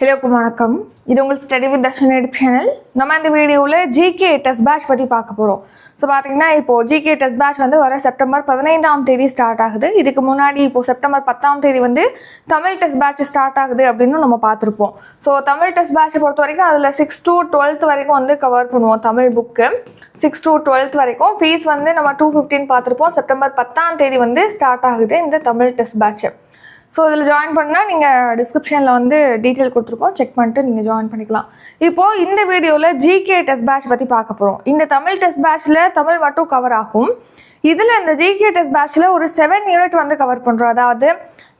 எல்லோருக்கும் வணக்கம். இது உங்கள் study with Darshan YouTube channel நம்ம இந்த வீடியோவில் ஜிகே டெஸ்ட் பேட்ச் பற்றி பார்க்க போகிறோம் ஸோ பார்த்தீங்கன்னா இப்போது ஜிகே டெஸ்ட் பேட்ச் வந்து வர செப்டம்பர் பதினைந்தாம் தேதி ஸ்டார்ட் ஆகுது. இதுக்கு முன்னாடி இப்போது செப்டம்பர் பத்தாம் தேதி வந்து தமிழ் டெஸ்ட் பேட்ச் ஸ்டார்ட் ஆகுது அப்படின்னு நம்ம பார்த்துருப்போம். ஸோ தமிழ் டெஸ்ட் பேட்சை பொறுத்த வரைக்கும் அதில் சிக்ஸ் டு டுவெல்த் வரைக்கும் வந்து கவர் பண்ணுவோம் Tamil book six to twelfth வரைக்கும் ஃபீஸ் வந்து நம்ம டூ ஃபிஃப்டின் பார்த்துருப்போம். செப்டம்பர் பத்தாம் தேதி வந்து ஸ்டார்ட் ஆகுது இந்த தமிழ் டெஸ்ட் பேட்ச் ஸோ இதில் ஜாயின் பண்ணால் நீங்கள் டிஸ்கிரிப்ஷனில் வந்து டீட்டெயில் கொடுத்துருக்கோம். செக் பண்ணிட்டு நீங்கள் ஜாயின் பண்ணிக்கலாம். இப்போது இந்த வீடியோவில் ஜிகே டெஸ்ட் பேட்ச் பற்றி பார்க்க போகிறோம் இந்த தமிழ் டெஸ்ட் பேட்ச்சில் தமிழ் மட்டும் கவர் ஆகும். இதில் இந்த ஜிகே டெஸ்ட் பேட்ச்சில் ஒரு செவன் யூனிட் வந்து கவர் பண்ணுறோம் அதாவது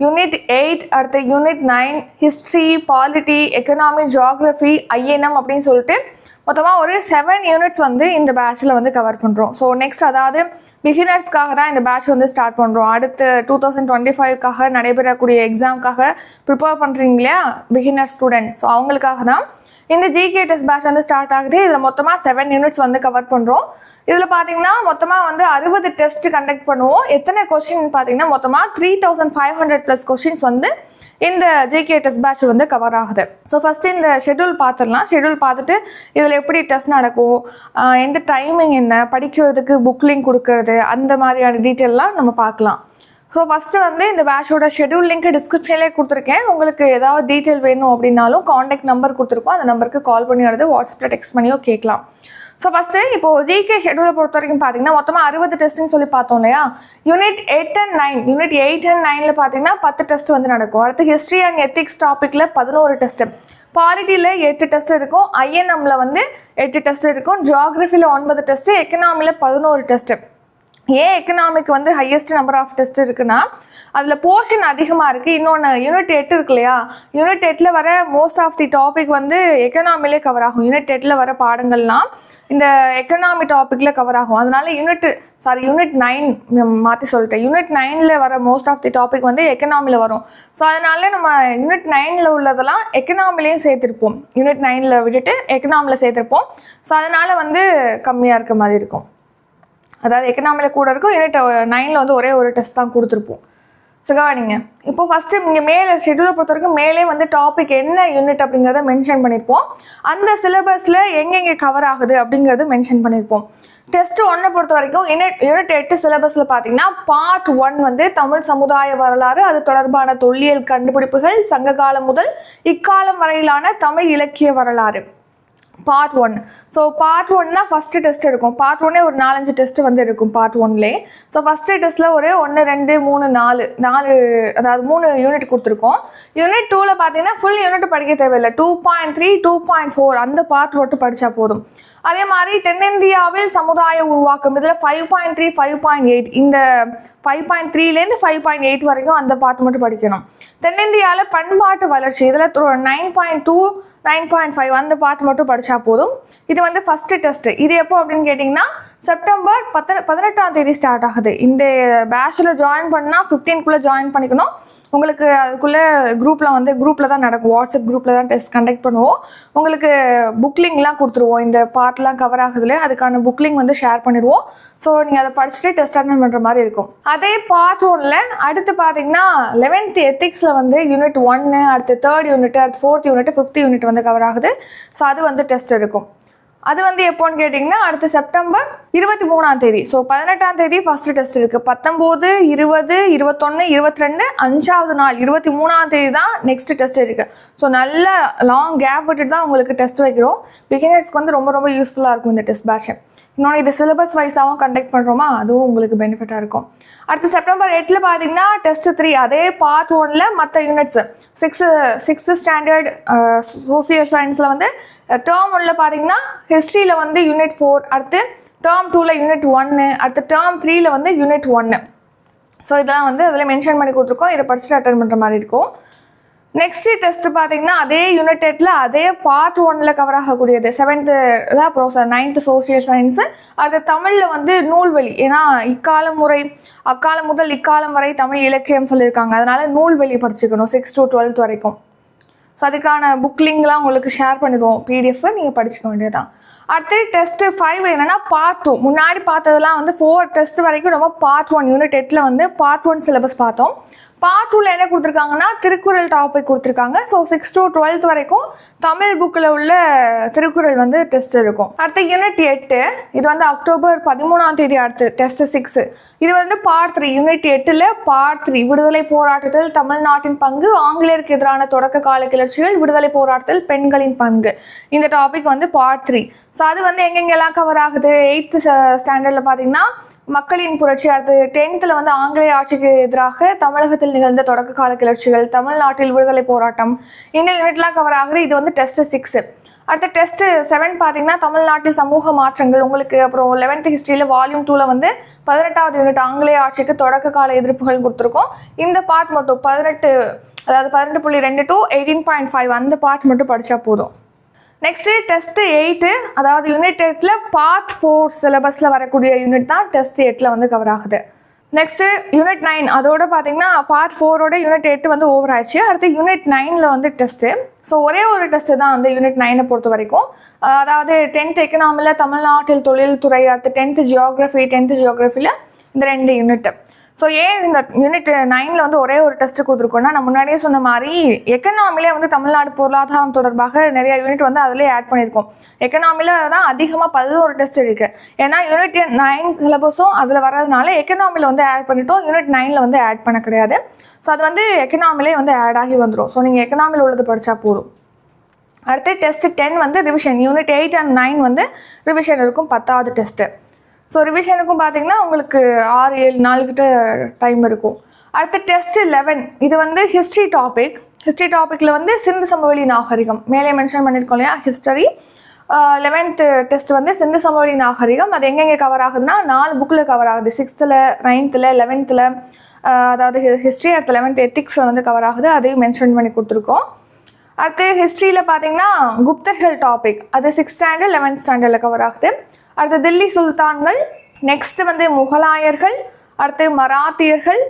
யூனிட் எயிட் அடுத்து unit nine history polity economy geography INM அப்படின்னு சொல்லிட்டு மொத்தமாக ஒரு செவன் யூனிட்ஸ் வந்து இந்த பேட்சில் வந்து கவர் பண்ணுறோம் ஸோ நெக்ஸ்ட் அதாவது பிகினர்ஸ்க்காக தான் இந்த பேட்ச் வந்து ஸ்டார்ட் பண்ணுறோம் அடுத்து டூ தௌசண்ட் டுவெண்ட்டி ஃபைவ்க்காக நடைபெறக்கூடிய எக்ஸாம்க்காக ப்ரிப்பேர் பண்ணுறீங்க இல்லையா? பிகினர் ஸ்டூடெண்ட் ஸோ அவங்களுக்காக தான் இந்த ஜிகே டெஸ்ட் பேட்ச் வந்து ஸ்டார்ட் ஆகுது. இதில் மொத்தமாக செவன் யூனிட்ஸ் வந்து கவர் பண்ணுறோம் இதில் பார்த்தீங்கன்னா மொத்தமாக வந்து அறுபது டெஸ்ட் கண்டக்ட் பண்ணுவோம். எத்தனை கொஷின் பார்த்தீங்கன்னா மொத்தமாக three thousand five hundred plus questions வந்து இந்த ஜேகே டெஸ்ட் பேட்ச் வந்து கவர் ஆகுது. ஸோ ஃபஸ்ட்டு இந்த ஷெட்யூல் பார்த்துடலாம் ஷெட்யூல் பார்த்துட்டு இதில் எப்படி டெஸ்ட் நடக்கும்? எந்த டைமிங் என்ன? படிக்கிறதுக்கு புக் லிங்க் கொடுக்கறது? அந்த மாதிரியான டீட்டெயிலாம் நம்ம பார்க்கலாம் ஸோ ஃபஸ்ட்டு வந்து இந்த பேட்சோட ஷெட்யூல் லிங்க் டிஸ்கிரிப்ஷன்லேயே கொடுத்துருக்கேன். உங்களுக்கு ஏதாவது டீட்டெயில் வேணும் அப்படின்னாலும் காண்டாக்ட் நம்பர் கொடுத்துருக்கோம். அந்த நம்பருக்கு கால் பண்ணி அல்லது வாட்ஸ்அப்பில் டெக்ஸ்ட் பண்ணியோ கேட்கலாம். ஸோ ஃபஸ்ட்டு இப்போ ஜிகே ஷெட்யூலை பொறுத்த வரைக்கும் பார்த்தீங்கன்னா மொத்தமாக அறுபது டெஸ்ட்னு சொல்லி பார்த்தோம் இல்லையா? Unit eight and nine unit eight and நைனில் பார்த்தீங்கன்னா பத்து டெஸ்ட் வந்து நடக்கும். அடுத்து ஹிஸ்ட்ரி அண்ட் எத்திக்ஸ் டாப்பிக்கில் பதினோரு டெஸ்ட்டு பாலிட்டியில் எட்டு டெஸ்ட் இருக்கும். ஐஎன்எம்மில் வந்து எட்டு டெஸ்ட் இருக்கும். ஜியாகிரஃபியில் ஒன்பது டெஸ்ட்டு எக்கனாமியில் பதினோரு டெஸ்ட்டு ஏன் எக்கனாமிக் வந்து ஹையஸ்ட் நம்பர் ஆஃப் டெஸ்ட் இருக்குன்னா அதில் போர்ஷன் அதிகமாக இருக்குது இன்னொன்று யூனிட் எட்டு இருக்கு இல்லையா? யூனிட் எட்டில் வர மோஸ்ட் ஆஃப் தி டாபிக் வந்து எக்கனாமிலே கவர் ஆகும். யூனிட் எட்டில் வர பாடங்கள்லாம் இந்த எக்கனாமி டாப்பிக்கில் கவர் ஆகும். அதனால யூனிட் சாரி யூனிட் நைன் மாற்றி சொல்லிட்டேன். யூனிட் நைனில் வர மோஸ்ட் ஆஃப் தி டாபிக் வந்து எக்கனாமியில் வரும். ஸோ அதனால நம்ம யூனிட் நைனில் உள்ளதெல்லாம் எக்கனாமிலையும் சேர்த்துருப்போம். யூனிட் நைனில் விட்டுட்டு எக்கனாமியில் சேர்த்துருப்போம். ஸோ அதனால் வந்து கம்மியாக இருக்க மாதிரி இருக்கும். அதாவது எக்கனாமியில் கூட இருக்கும் யூனிட் நைனில் வந்து ஒரே ஒரு டெஸ்ட் தான் கொடுத்துருப்போம். ஸோ கவனிங்க. இப்போ ஃபஸ்ட்டு இங்கே மேலே ஷெட்யூலை பொறுத்த வரைக்கும் மேலே வந்து டாபிக் என்ன யூனிட் அப்படிங்கிறத மென்ஷன் பண்ணியிருப்போம் அந்த சிலபஸில் எங்கெங்கே கவர் ஆகுது அப்படிங்கிறது மென்ஷன் பண்ணியிருப்போம் டெஸ்ட் ஒன்னை பொறுத்த வரைக்கும் யூனிட் யூனிட் எட்டு சிலபஸில் பார்த்தீங்கன்னா பார்ட் ஒன் வந்து தமிழ் சமுதாய வரலாறு அது தொடர்பான தொல்லியல் கண்டுபிடிப்புகள் சங்க காலம் முதல் இக்காலம் வரையிலான தமிழ் இலக்கிய வரலாறு. பார்ட் ஒன் ஸோ பார்ட் ஒன்னா ஃபஸ்ட்டு டெஸ்ட் இருக்கும் பார்ட் ஒன்னே ஒரு நாலஞ்சு டெஸ்ட் வந்து இருக்கும் பார்ட் ஒன்லேயே ஸோ ஃபஸ்ட்டு டெஸ்ட்டில் ஒரு ஒன்று ரெண்டு மூணு நாலு நாலு அதாவது மூணு யூனிட் கொடுத்துருக்கோம். யூனிட் டூவில் பார்த்தீங்கன்னா ஃபுல் யூனிட் படிக்க தேவையில்லை. Two point three two point four அந்த பார்ட் மட்டும் படித்தா போதும். அதே மாதிரி தென்னிந்தியாவில் சமுதாய உருவாக்கம். இதில் five point three five point eight இந்த ஃபைவ் பாயிண்ட் த்ரீலேருந்து ஃபைவ் பாயிண்ட் எயிட் வரைக்கும் அந்த பார்ட் மட்டும் படிக்கணும். தென்னிந்தியாவில் பண்பாட்டு வளர்ச்சி. இதில் nine point two nine point five அந்த பார்ட் மட்டும் படித்தா போதும். இது வந்து ஃபஸ்ட்டு டெஸ்ட்டு இது எப்போ அப்படின்னு கேட்டிங்கன்னா செப்டம்பர் பத்த பதினெட்டாம் தேதி ஸ்டார்ட் ஆகுது. இந்த பேட்சில் ஜாயின் பண்ணால் ஃபிஃப்டீன்குள்ளே ஜாயின் பண்ணிக்கணும். உங்களுக்கு அதுக்குள்ளே குரூப்பில் வந்து குரூப்பில் தான் நடக்கும். வாட்ஸ்அப் குரூப்பில் தான் டெஸ்ட் கண்டக்ட் பண்ணுவோம். உங்களுக்கு புக்லிங்லாம் கொடுத்துருவோம். இந்த பார்ட்லாம் கவர் ஆகுதுல அதுக்கான புக்லிங் வந்து ஷேர் பண்ணிடுவோம். ஸோ நீங்கள் அதை படிச்சுட்டு டெஸ்ட் அட்டன் பண்ணுற மாதிரி இருக்கும். அதே பார்ட் ஒன்ல அடுத்து பார்த்தீங்கன்னா லெவன்த் எத்திக்ஸில் வந்து யூனிட் ஒன்று அடுத்து தேர்ட் யூனிட் அடுத்து ஃபோர்த் யூனிட் ஃபிஃப்த் யூனிட் வந்து கவர் ஆகுது. ஸோ அது வந்து டெஸ்ட் இருக்கும் அது வந்து எப்போன்னு கேட்டிங்கன்னா அடுத்த செப்டம்பர் இருபத்தி மூணாம் தேதி. ஸோ பதினெட்டாம் தேதி ஃபர்ஸ்ட் டெஸ்ட் இருக்குது பத்தொம்போது இருபது இருபத்தொன்று இருபத்தி ரெண்டு அஞ்சாவது நாள் இருபத்தி மூணாம் தேதி தான் நெக்ஸ்ட் டெஸ்ட் இருக்குது ஸோ நல்ல லாங் கேப் விட்டுட்டு தான் உங்களுக்கு டெஸ்ட் வைக்கிறோம். பிகினர்ஸ்க்கு வந்து ரொம்ப ரொம்ப யூஸ்ஃபுல்லாக இருக்கும் இந்த டெஸ்ட் பேட்ச் இன்னொன்று இது சிலபஸ் வைஸாகவும் கண்டக்ட் பண்ணுறோமா அதுவும் உங்களுக்கு பெனிஃபிட்டாக இருக்கும். அடுத்து செப்டம்பர் எட்டில் பார்த்தீங்கன்னா டெஸ்ட் த்ரீ அதே பார்ட் ஒனில் மற்ற units sixth sixth standard social சயின்ஸில் வந்து டேர்ம் ஒன்ல பார்த்தீங்கன்னா ஹிஸ்ட்ரியில் வந்து யூனிட் ஃபோர் அடுத்து டேர்ம் டூவில் யூனிட் ஒன்று அடுத்து டேர்ம் த்ரீயில் வந்து யூனிட் ஒன்று ஸோ இதெல்லாம் வந்து அதில் மென்ஷன் பண்ணி கொடுத்துருக்கோம். இதை படிச்சுட்டு அட்டன் பண்ணுற மாதிரி இருக்கும். நெக்ஸ்ட் டெஸ்ட் பார்த்தீங்கன்னா அதே யூனிட் அதே பார்ட் ஒன்ல கவர் ஆகக்கூடியது. செவன்த்து தான் அப்புறம் நைன்த்து சோசியல் சயின்ஸு அது தமிழில் வந்து நூல்வெளி ஏன்னா இக்காலம் முறை அக்காலம் முதல் இக்காலம் வரை தமிழ் இலக்கியம் சொல்லியிருக்காங்க. அதனால நூல்வெளி படிச்சுக்கணும் சிக்ஸ் டு டுவெல்த் வரைக்கும். ஸோ அதுக்கான புக் லிங்க்லாம் உங்களுக்கு ஷேர் பண்ணிடுவோம். பிடிஎஃப் நீங்கள் படிச்சுக்க வேண்டியதுதான். அடுத்து டெஸ்ட்டு ஃபைவ் என்னென்னா பார்ட் டூ முன்னாடி பார்த்ததெல்லாம் வந்து ஃபோர் டெஸ்ட் வரைக்கும் நம்ம பார்ட் ஒன் யூனிட் எட்டில் வந்து பார்ட் ஒன் சிலபஸ் பார்த்தோம். பார்ட் டூவில் என்ன கொடுத்துருக்காங்கன்னா திருக்குறள் டாபிக் கொடுத்துருக்காங்க. ஸோ சிக்ஸ் டு டுவெல்த் வரைக்கும் தமிழ் புக்கில் உள்ள திருக்குறள் வந்து டெஸ்ட் இருக்கும். அடுத்த யூனிட் எட்டு. இது வந்து அக்டோபர் பதிமூணாம் தேதி அடுத்து டெஸ்ட் சிக்ஸு இது வந்து பார்ட் த்ரீ யூனிட் எட்டில் பார்ட் த்ரீ விடுதலை போராட்டத்தில் தமிழ்நாட்டின் பங்கு ஆங்கிலேயருக்கு எதிரான தொடக்க கால கிளர்ச்சிகள் விடுதலை போராட்டத்தில் பெண்களின் பங்கு. இந்த டாபிக் வந்து பார்ட் த்ரீ ஸோ அது வந்து எங்கெங்கெல்லாம் கவர் ஆகுது? எயித்து ஸ்டாண்டர்டில் பார்த்தீங்கன்னா மக்களின் புரட்சி. அடுத்து டென்த்தில் வந்து ஆங்கிலேய ஆட்சிக்கு எதிராக தமிழகத்தில் நிகழ்ந்த தொடக்க கால கிளர்ச்சிகள் தமிழ்நாட்டில் விடுதலை போராட்டம். இந்த யூனிட்லாம் கவர் ஆகுது. இது வந்து டெஸ்ட் சிக்ஸு அடுத்த டெஸ்ட் செவன் பார்த்தீங்கன்னா தமிழ்நாட்டில் சமூக மாற்றங்கள். உங்களுக்கு அப்புறம் லெவன்த் ஹிஸ்ட்ரியில் வால்யூம் டூவில் வந்து பதினெட்டாவது யூனிட் ஆங்கிலேய ஆட்சிக்கு தொடக்க கால எதிர்ப்புகள் கொடுத்துருக்கோம். இந்த பார்ட் மட்டும் பதினெட்டு அதாவது பதினெட்டு புள்ளி ரெண்டு டு எயிட்டீன் பாயிண்ட் ஃபைவ் அந்த பார்ட் மட்டும் படித்தா போதும். நெக்ஸ்ட்டு டெஸ்ட்டு எயிட்டு அதாவது யூனிட் எயிட்டில் பார்ட் ஃபோர் சிலபஸில் வரக்கூடிய யூனிட் தான் டெஸ்ட் எட்டில் வந்து கவர் ஆகுது. நெக்ஸ்ட்டு யூனிட் நைன் அதோட பார்த்தீங்கன்னா பார்ட் ஃபோரோட யூனிட் எயிட் வந்து ஓவர் ஆயிடுச்சு. அடுத்து யூனிட் நைனில் வந்து டெஸ்ட்டு ஸோ ஒரே ஒரு டெஸ்ட்டு தான் வந்து யூனிட் நைனை பொறுத்த வரைக்கும். அதாவது டென்த் எக்கனாமியில் தமிழ்நாட்டில் தொழில்துறை அடுத்து டென்த்து ஜியோக்ரஃபி டென்த்து ஜியோக்ரஃபியில் இந்த ரெண்டு யூனிட்டு ஸோ ஏன் இந்த யூனிட் நைனில் வந்து ஒரே ஒரு டெஸ்ட் கொடுத்துருக்கோம்னா நான் முன்னாடியே சொன்ன மாதிரி எக்கனாமிலே வந்து தமிழ்நாடு பொருளாதாரம் தொடர்பாக நிறைய யூனிட் வந்து அதிலே ஆட் பண்ணியிருக்கோம். எக்கனாமியில் தான் அதிகமாக பதினோரு டெஸ்ட் இருக்குது ஏன்னா யூனிட் நைன் சிலபஸும் அதில் வர்றதுனால எக்கனாமியில் வந்து ஆட் பண்ணிட்டோம். யூனிட் நைனில் வந்து ஆட் பண்ண கிடையாது. ஸோ அது வந்து எக்கனாமிலே வந்து ஆட் ஆகி வந்துடும் ஸோ நீங்கள் எக்கனாமியில் உள்ளது படித்தா போதும். அடுத்து டெஸ்ட் டென் வந்து revision unit eight and nine வந்து ரிவிஷன் இருக்கும். பத்தாவது டெஸ்ட்டு ஸோ ரிவிஷனுக்கும் பார்த்தீங்கன்னா உங்களுக்கு ஆறு ஏழு நாள்கிட்ட டைம் இருக்கும். அடுத்து டெஸ்ட் லெவன் இது வந்து ஹிஸ்ட்ரி டாபிக் ஹிஸ்ட்ரி டாப்பிக்கில் வந்து சிந்து சமவெளி நாகரிகம். மேலே மென்ஷன் பண்ணியிருக்கோம் இல்லையா? ஹிஸ்டரி லெவன்த்து டெஸ்ட் வந்து சிந்து சமவெளி நாகரிகம். அது எங்கெங்கே கவர் ஆகுதுன்னா நாலு புக்கில் கவர் ஆகுது. சிக்ஸ்த்தில் நைன்த்தில் லெவன்த்தில் அதாவது ஹிஸ்ட்ரி அடுத்த லெவன்த் எத்திக்ஸில் வந்து கவர் ஆகுது. அதையும் மென்ஷன் பண்ணி கொடுத்துருக்கோம். அடுத்து ஹிஸ்ட்ரியில் பார்த்தீங்கன்னா குப்தர்கள் டாபிக் அது சிக்ஸ் ஸ்டாண்டர்ட் லெவன்த் ஸ்டாண்டர்டில் கவர் ஆகுது. அடுத்து தில்லி சுல்தான்கள் நெக்ஸ்ட் வந்து முகலாயர்கள் அடுத்து மராத்தியர்கள்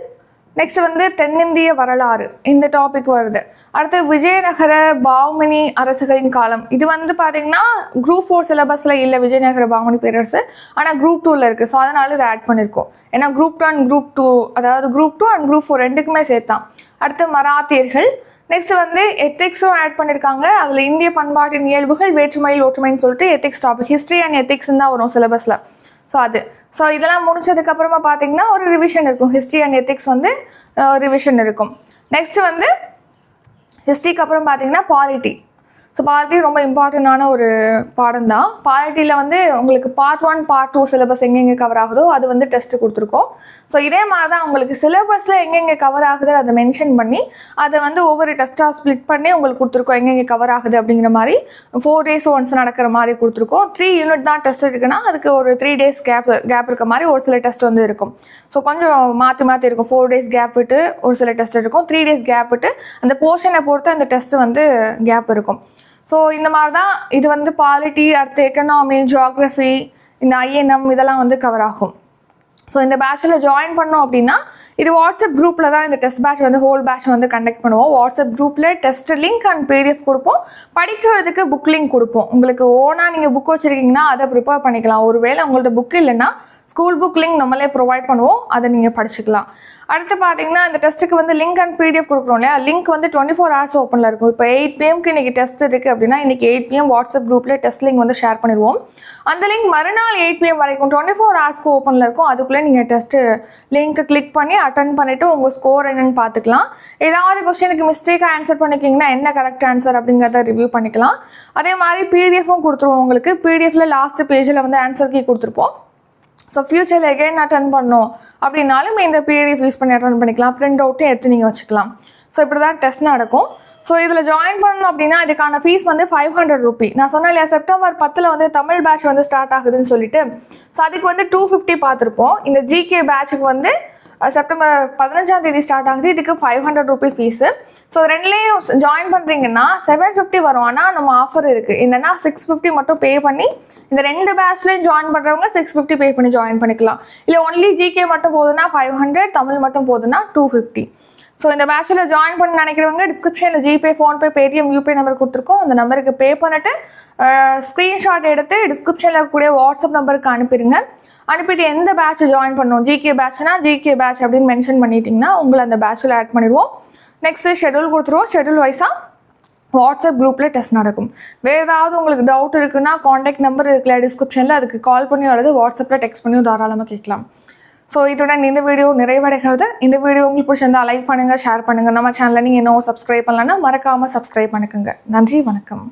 நெக்ஸ்ட் வந்து தென்னிந்திய வரலாறு. இந்த டாபிக் வருது. அடுத்து விஜயநகர பாவமணி அரசுகளின் காலம். இது வந்து பார்த்தீங்கன்னா குரூப் ஃபோர் சிலபஸில் இல்லை விஜயநகர பாவமணி பேரரசு. ஆனால் குரூப் டூவில் இருக்குது ஸோ அதனால் இதை ஆட் பண்ணியிருக்கோம் ஏன்னா group two and group two அதாவது group two and group four ரெண்டுக்குமே சேர்த்தான் அடுத்து மராத்தியர்கள் நெக்ஸ்ட் வந்து எத்திக்ஸும் ஆட் பண்ணியிருக்காங்க அதில் இந்திய பண்பாட்டின் இயல்புகள் வேற்றுமையில் ஒற்றுமைன்னு சொல்லிட்டு ethics topic history and ethics தான் வரும் சிலபஸில் ஸோ அது. ஸோ இதெல்லாம் முடிச்சதுக்கப்புறமா பார்த்தீங்கன்னா ஒரு ரிவிஷன் இருக்கும். ஹிஸ்ட்ரி அண்ட் எத்திக்ஸ் வந்து ரிவிஷன் இருக்கும். நெக்ஸ்ட் வந்து ஹிஸ்ட்ரிக்கு அப்புறம் பார்த்தீங்கன்னா பாலிட்டி ஸோ பாலிட்டி ரொம்ப இம்பார்ட்டண்ட்டான ஒரு பாடம் தான் பாலிட்டியில் வந்து உங்களுக்கு part one part two syllabus எங்கெங்கே கவர் ஆகுதோ அது வந்து டெஸ்ட்டு கொடுத்துருக்கோம். ஸோ இதே மாதிரி தான் உங்களுக்கு சிலபஸில் எங்கெங்கே கவர் ஆகுது அதை மென்ஷன் பண்ணி அதை வந்து ஒவ்வொரு டெஸ்ட்டாக ஸ்ப்ளிட் பண்ணி உங்களுக்கு கொடுத்துருக்கோம். எங்கெங்கே கவர் ஆகுது அப்படிங்கிற மாதிரி ஃபோர் டேஸ் ஒன்ஸ் நடக்கிற மாதிரி கொடுத்துருக்கோம். த்ரீ யூனிட் தான் டெஸ்ட் இருக்குன்னா அதுக்கு ஒரு த்ரீ டேஸ் கேப் கேப் இருக்க மாதிரி ஒரு சில டெஸ்ட் வந்து இருக்கும். ஸோ கொஞ்சம் மாற்றி மாற்றி இருக்கும். ஃபோர் டேஸ் கேப் விட்டு ஒரு சில டெஸ்ட் இருக்கும். த்ரீ டேஸ் கேப் விட்டு அந்த போர்ஷனை பொறுத்து அந்த டெஸ்ட் வந்து கேப் இருக்கும். ஸோ இந்த மாதிரி தான் இது வந்து பாலிட்டி அடுத்து எக்கனாமி ஜியாகிரஃபி இந்த ஐஎன்எம் இதெல்லாம் வந்து கவர் ஆகும். ஸோ இந்த பேட்சில் ஜாயின் பண்ணோம் அப்படின்னா இது வாட்ஸ்அப் குரூப்பில் தான் இந்த டெஸ்ட் பேட்ச் வந்து ஹோல் பேட்ச் வந்து கண்டக்ட் பண்ணுவோம். வாட்ஸ்அப் குரூப்பில் டெஸ்ட் லிங்க் அண்ட் பிடிஎஃப் கொடுப்போம். படிக்கிறதுக்கு புக் லிங்க் கொடுப்போம். உங்களுக்கு ஓனாக நீங்கள் புக் வச்சுருக்கீங்கன்னா அதை ப்ரிப்பேர் பண்ணிக்கலாம். ஒருவேளை உங்கள்ட்ட புக் இல்லைன்னா ஸ்கூல் புக் லிங்க் நம்மளே ப்ரொவைட் பண்ணுவோம். அதை நீங்கள் படிச்சுக்கலாம். அடுத்து பார்த்தீங்கன்னா இந்த டெஸ்ட்டுக்கு வந்து லிங்க் அண்ட் பிடிஎஃப் கொடுக்குறோம் இல்லையா? லிங்க் வந்து டுவெண்ட்டி ஃபோர் ஹவர்ஸ் ஓப்பனில் இருக்கும். இப்போ எயிட் பிஎம்க்கு இன்றைக்கி டெஸ்ட் இருக்குது அப்படின்னா இன்றைக்கி எயிட் பிஎம் வாட்ஸ்அப் குரூப்பில் டெஸ்ட் லிங்க் வந்து ஷேர் பண்ணிடுவோம். அந்த லிங்க் மறுநாள் எயிட் பிஎம் வரைக்கும் டுவெண்ட்டி ஃபோர் ஹவர்ஸ்க்கு ஓப்பனில் இருக்கும். அதுக்குள்ளே நீங்கள் டெஸ்ட்டு லிங்க்கை கிளிக் பண்ணி அட்டன் பண்ணிவிட்டு உங்கள் ஸ்கோர் என்னென்னு பார்த்துக்கலாம் ஏதாவது கொஸ்டினுக்கு மிஸ்டேக்காக ஆன்சர் பண்ணிக்கிங்கன்னா என்ன கரெக்ட் ஆன்சர் அப்படிங்கிறத ரிவ்யூ பண்ணிக்கலாம். அதே மாதிரி பிடிஎஃப்பும் கொடுத்துருவோம் உங்களுக்கு. பிடிஎஃபில் லாஸ்ட் பேஜில் வந்து ஆன்சர் கீ கொடுத்துருப்போம். ஸோ ஃப்யூச்சரில் எகைன் அட்டன் பண்ணோம் அப்படின்னாலும் இந்த பிடிஎஃப் யூஸ் பண்ணி அட்டன் பண்ணிக்கலாம். பிரிண்ட் அவுட்டும் எடுத்து நீங்கள் வச்சுக்கலாம். ஸோ இப்படி தான் டெஸ்ட் நடக்கும். ஸோ இதில் ஜாயின் பண்ணணும் அப்படின்னா இதுக்கான ஃபீஸ் வந்து ஃபைவ் ஹண்ட்ரட் ருபி நான் சொன்னேன் இல்லையா செப்டம்பர் பத்தில் வந்து தமிழ் பேட்ச் வந்து ஸ்டார்ட் ஆகுதுன்னு சொல்லிட்டு. ஸோ அதுக்கு வந்து டூ ஃபிஃப்டி பார்த்துருப்போம். இந்த ஜிகே பேட்சுக்கு வந்து செப்டம்பர் பதினஞ்சாம் தேதி ஸ்டார்ட் ஆகுது. இதுக்கு five hundred rupee fees so ரெண்டுலேயும் ஜாயின் பண்ணுறீங்கன்னா செவன் ஃபிஃப்டி வரும். ஆனால் நம்ம ஆஃபர் இருக்குது என்னன்னா சிக்ஸ் ஃபிஃப்டி மட்டும் பே பண்ணி இந்த ரெண்டு பேட்ச்லேயும் ஜாயின் பண்ணுறவங்க சிக்ஸ் ஃபிஃப்டி பே பண்ணி ஜாயின் பண்ணிக்கலாம். இல்லை ஒன்லி ஜிகே மட்டும் போதுன்னா ஃபைவ் ஹண்ட்ரட் தமிழ் மட்டும் போதுன்னா டூ ஃபிஃப்டி ஸோ இந்த பேட்சில் ஜாயின் பண்ண நினைக்கிறவங்க டிஸ்கிரிப்ஷனில் GPay PhonePe Paytm UPI number கொடுத்துருக்கோம். அந்த நம்பருக்கு பே பண்ணிட்டு ஸ்க்ரீன்ஷாட் எடுத்து டிஸ்கிரிப்ஷனில் கூடிய வாட்ஸ்அப் நம்பருக்கு அனுப்பிடுங்க. அனுப்பிட்டு எந்த பேட்ச் ஜாயின் பண்ணணும்? ஜிகே பேட்ச்னா ஜிகே பேட்ச் அப்படின்னு மென்ஷன் பண்ணிட்டீங்கன்னா உங்களை அந்த பேட்சில் ஆட் பண்ணிடுவோம். நெக்ஸ்ட்டு ஷெடியூல் கொடுத்துருவோம். ஷெடியூல் வைஸாக வாட்ஸ்அப் குரூப்பில் டெஸ்ட் நடக்கும். வேறு ஏதாவது உங்களுக்கு டவுட் இருக்குன்னா காண்டாக்ட் நம்பர் இருக்குல்ல டிஸ்கிரிப்ஷனில் அதுக்கு கால் பண்ணி அல்லது வாட்ஸ்அப்பில் டெக்ஸ்ட் பண்ணியும் தாராளமாக கேட்கலாம். ஸோ இதுடன் இந்த வீடியோ நிறைவடைகிறது. இந்த வீடியோ உங்களுக்கு பிடிச்சிருந்தா லைக் பண்ணுங்கள் ஷேர் பண்ணுங்கள் நம்ம சேனலில் நீங்கள் இன்னும் சப்ஸ்கிரைப் பண்ணலன்னா மறக்காமல் சப்ஸ்கிரைப் பண்ணிக்கோங்க. நன்றி வணக்கம்.